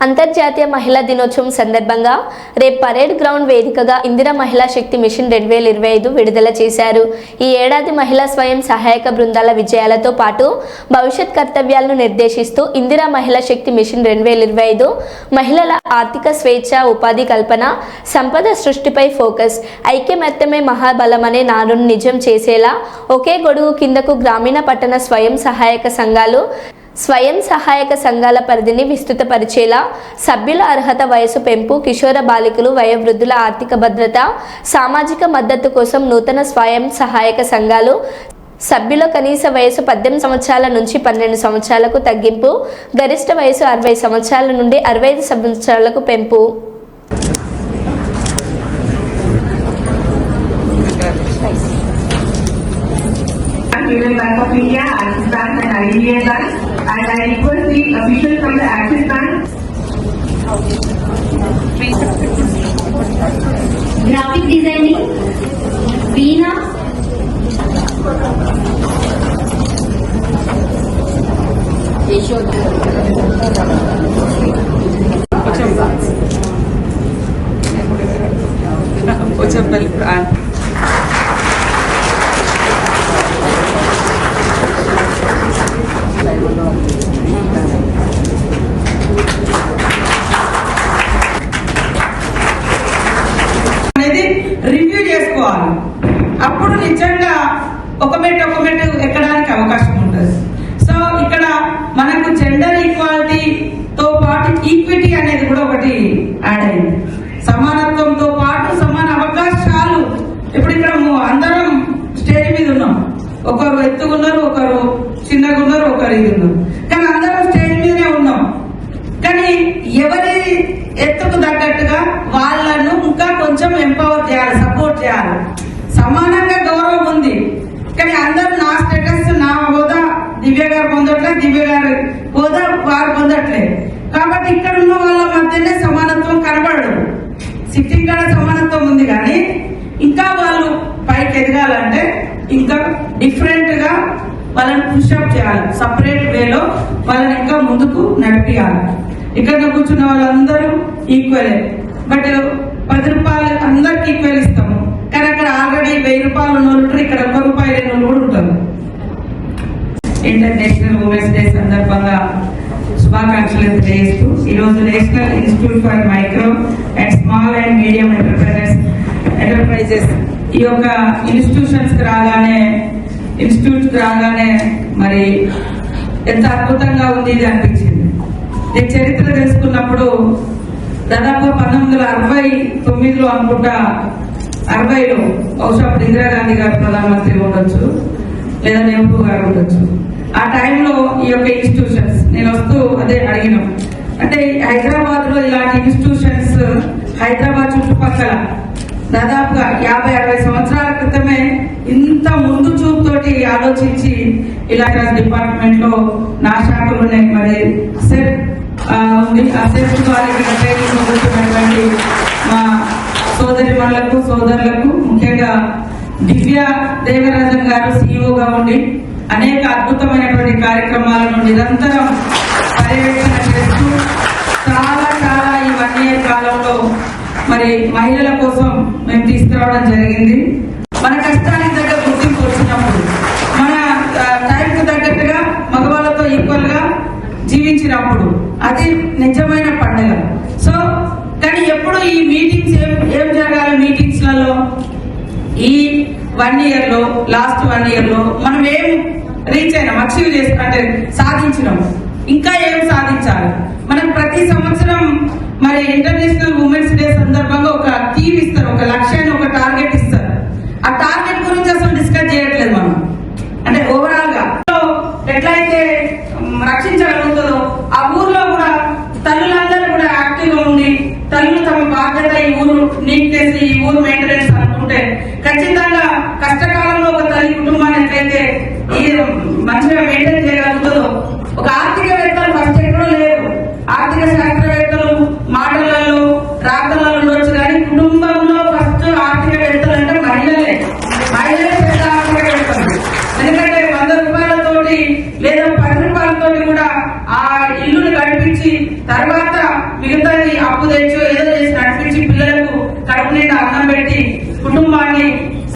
అంతర్జాతీయ మహిళా దినోత్సవం సందర్భంగా రేపు పరేడ్ గ్రౌండ్ వేదికగా ఇందిరా మహిళా శక్తి మిషన్ రెండు వేల ఇరవై ఐదు విడుదల చేశారు. ఈ ఏడాది మహిళా స్వయం సహాయక బృందాల విజయాలతో పాటు భవిష్యత్ కర్తవ్యాలను నిర్దేశిస్తూ ఇందిరా మహిళా శక్తి మిషన్ రెండు వేల ఇరవై ఐదు మహిళల ఆర్థిక స్వేచ్ఛ ఉపాధి కల్పన సంపద సృష్టిపై ఫోకస్ ఐక్యమత్యమే మహాబలం అనే నానుని నిజం చేసేలా ఒకే గొడుగు కిందకు గ్రామీణ పట్టణ స్వయం సహాయక సంఘాలు స్వయం సహాయక సంఘాల పరిధిని విస్తృతపరిచేలా సభ్యుల అర్హత వయసు పెంపు కిషోర బాలికలు వయోవృద్ధుల ఆర్థిక భద్రత సామాజిక మద్దతు కోసం నూతన స్వయం సహాయక సంఘాలు సభ్యుల కనీస వయసు పద్దెనిమిది సంవత్సరాల నుంచి పన్నెండు సంవత్సరాలకు తగ్గింపు గరిష్ట వయసు అరవై సంవత్సరాల నుండి అరవై ఐదు సంవత్సరాలకు పెంపు. Union Bank of India, Axis Bank and IDBI Bank. And I request the official from the Axis Bank graphic designing, Veena, చేసుకోవాలి అప్పుడు నిజంగా ఒక మెట్టు ఒక మెట్టు ఎక్కడానికి అవకాశం ఉంటుంది. సో ఇక్కడ మనకు జెండర్ ఈక్వాలిటీతో పాటు ఈక్విటీ అనేది కూడా ఒకటి యాడ్ అయింది. సమానత్వంతో పాటు సమాన అవకాశాలు. ఇప్పుడు ఇక్కడ అందరం స్టేజ్ మీద ఉన్నాం. ఒకరు ఎత్తుకున్నారు ఒకరు చిన్నగా ఉన్నారు ఒకరు ఇది ఉన్నారు కానీ అందరం స్టేజ్ మీదనే ఉన్నాం. కానీ ఎవరి ఎత్తుకు తగ్గట్టుగా వాళ్ళను ఇంకా కొంచెం ఎంపవర్ చేయాలి సపోర్ట్ చేయాలి సమానంగా గౌరవం ఉంది. కానీ అందరూ నా స్టేటస్ నా హోదా దివ్య గారు పొందట్లే దివ్య గారు హోదా వారు పొందట్లే. కాబట్టి ఇక్కడ ఉన్న వాళ్ళ మధ్యనే సమానత్వం కనబడదు. సిట్టింగ్ కాడ సమానత్వం ఉంది కానీ ఇంకా వాళ్ళు పైకి ఎదగాలంటే ఇంకా డిఫరెంట్గా వాళ్ళని పుషప్ చేయాలి. సపరేట్ వేలో వాళ్ళని ఇంకా ముందుకు నడిపియాలి. ఇక్కడ కూర్చున్న వాళ్ళందరూ ఈక్వలే బట్ పది రూపాయలు అందరికి ఈక్వల్ వెయ్యి రూపాయలు ఉన్న ఉంటారు ఇక్కడ ఒక్క రూపాయలు లేని కూడా ఉంటారు. ఇంటర్నేషనల్ ఉమెన్స్ డే సందర్భంగా శుభాకాంక్షలు తెలియజేస్తూ ఈరోజు national institute for micro and small and medium enterprises enterprises ఈ యొక్క ఇన్స్టిట్యూషన్స్కి రాగానే ఇన్స్టిట్యూట్కి రాగానే మరి ఎంత అద్భుతంగా ఉంది ఇది అనిపించింది. నేను చరిత్ర తెలుసుకున్నప్పుడు దాదాపు పంతొమ్మిది వందల అరవై తొమ్మిదిలో అనుకుంటా అరవైలో బహుశా అప్పుడు ఇందిరాగాంధీ గారు ప్రధానమంత్రి ఉండొచ్చు లేదా నెహ్రూ గారు ఉండొచ్చు. ఆ టైంలో ఈ యొక్క ఇన్స్టిట్యూషన్స్ నేను వస్తూ అదే అడిగినాం. అంటే హైదరాబాద్లో ఇలాంటి ఇన్స్టిట్యూషన్స్ హైదరాబాద్ చుట్టుపక్కల దాదాపుగా యాభై అరవై సంవత్సరాల క్రితమే ఇంత ముందు చూపుతోటి ఆలోచించి ఇలాంటి డిపార్ట్మెంట్లో నా శాఖలు ఉన్నాయి మరి సెట్ ఉంది. ఆ సెట్ ద్వారా ఇక్కడ సోదరి మనులకు సోదరులకు ముఖ్యంగా దివ్య దేవరాజన్ గారు సీఈఓగా ఉండి అనేక అద్భుతమైనటువంటి కార్యక్రమాలను నిరంతరం పర్యవేక్షణ చేస్తూ చాలా చాలా ఈ వన్ ఇయర్ కాలంలో మరి మహిళల కోసం మేము తీసుకురావడం జరిగింది. మన కష్టానికి దగ్గర గుర్తింపు వచ్చినప్పుడు మన టైంకు తగ్గట్టుగా మగవాళ్ళతో ఈక్వల్గా జీవించినప్పుడు అది నిజమైన పండుగ. ఈ మీటింగ్స్ ఏం ఏం జరగాలి మీటింగ్స్లలో? ఈ వన్ ఇయర్లో లాస్ట్ వన్ ఇయర్లో మనం ఏం రీచ్ అయినాం అచీవ్ చేసి అంటే సాధించినాం. ఇంకా ఏం సాధించాలి? మనం ప్రతి సంవత్సరం మరి ఇంటర్నేషనల్ ఉమెన్స్ డే సందర్భంగా ఒక ఒక తర్వాత మిగతా అప్పు తెచ్చు